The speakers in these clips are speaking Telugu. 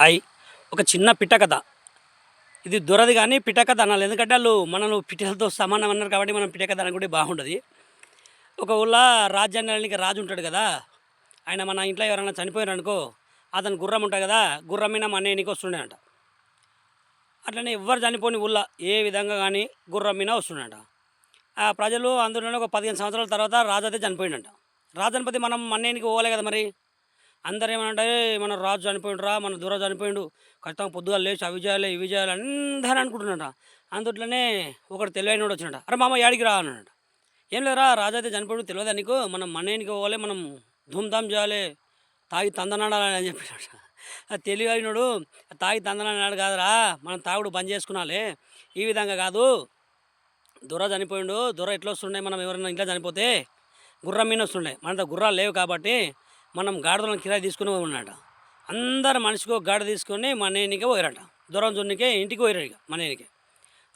ఐ ఒక చిన్న పిట్టకథ ఇది దొరది కానీ పిట్టకథ అనాలి. ఎందుకంటే వాళ్ళు మనను పిట్టలతో సమానం అన్నారు కాబట్టి మనం పిట్టకథ అని అనుకుంటే బాగుంటుంది ఒక ఊళ్ళో రాజ్యాన్ని రాజు ఉంటాడు కదా. ఆయన మన ఇంట్లో ఎవరైనా చనిపోయారు అనుకో అతను గుర్రం ఉంటుంది కదా. గుర్రం మీద మన ఎన్నికి వస్తుండేనంట. అట్లనే ఎవ్వరు చనిపోని ఊళ్ళో ఏ విధంగా కానీ గుర్రం మీద వస్తుండేట ఆ ప్రజలు అందులోనే ఒక పదిహేను సంవత్సరాల తర్వాత రాజు అయితే చనిపోయిండంట. రాజు చనిపోతే మనం మన్నేనికి పోవాలి కదా మరి? అందరు ఏమనంటే మన రాజు చనిపోయిండ్రా మన దూర చనిపోయిండు ఖచ్చితంగా పొద్దుగా లేచి అవి చేయాలి ఇవి చేయాలి అందరూ అనుకుంటున్నాడు అందుట్లోనే ఒకడు తెలివైనోడు వచ్చినట అరే మామ యాడికి రా? అన్నాడు ఏం లేదురా రాజు అయితే చనిపోయాడు తెలియదా నీకు? మనం మన్నేనికి పోవాలి మనం ధూమ్ధామ్ చేయాలి తాగి తందనాడాలి అని చెప్పినాడు ఆ తెలివైనడు తాగి తందనాడు కాదురా మనం తాగుడు బంద్ చేసుకున్నాలి ఈ విధంగా కాదు. దొర చనిపోయిండు దొర ఎట్లా వస్తుండే మనం ఎవరైనా ఇంట్లో చనిపోతే గుర్రం మీద వస్తుండే మన దగ్గర గుర్రాలు లేవు కాబట్టి మనం గాడిదలను కిరాయి తీసుకుని ఉన్నాడ. అందరు మనిషికి గాడ తీసుకొని మన నేనికే పోయారట. దూరం జొన్నికే ఇంటికి పోయారు ఇక మన నేనికి.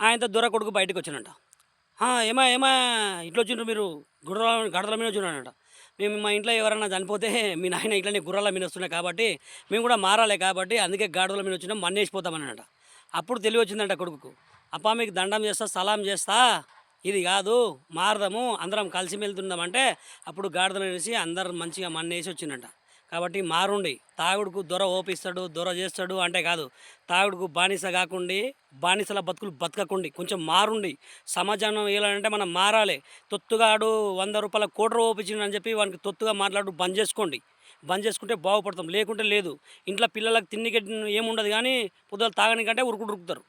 ఆయనతో దొర కొడుకు బయటకు వచ్చినట ఏమా ఏమా ఇంట్లో వచ్చిండ్రు మీరు? గుర్రాల గాడిదల మీద వచ్చినాడట మేము మా ఇంట్లో ఎవరైనా చనిపోతే మీ నాయన ఇట్లనే గుర్రాల మీద వస్తున్నాయి కాబట్టి మేము కూడా మారాలి కాబట్టి అందుకే గాడిదల మీద వచ్చినాం మన్నేసిపోతామన్నట అప్పుడు తెలివి వచ్చిందంట కొడుకుకు. అప్పా మీకు దండం చేస్తా సలాం చేస్తా ఇది కాదు మారదాము అందరం కలిసి వెళ్తుందామంటే అప్పుడు గాడిదలు అనేసి అందరు మంచిగా మన్నేసి వచ్చిందంట కాబట్టి మారుండి తాగుడుకు దొర ఓపిస్తాడు దొర చేస్తాడు అంటే కాదు తాగుడుకు బానిస కాకుండి బానిసల బతుకులు బతకకుండి కొంచెం మారుండి. సమాజం వేయాలంటే మనం మారాలి. తొత్తుగాడు వంద రూపాయల కోట్ర ఓపించిండని అని చెప్పి వానికి తొత్తుగా మాట్లాడు బంద్ చేసుకోండి. బంద్ చేసుకుంటే బాగుపడతాం లేకుంటే లేదు. ఇంట్లో పిల్లలకు తిండికి ఏముండదు కానీ పొద్దులు తాగనికంటే ఉరుకుడు ఉరుకుతారు.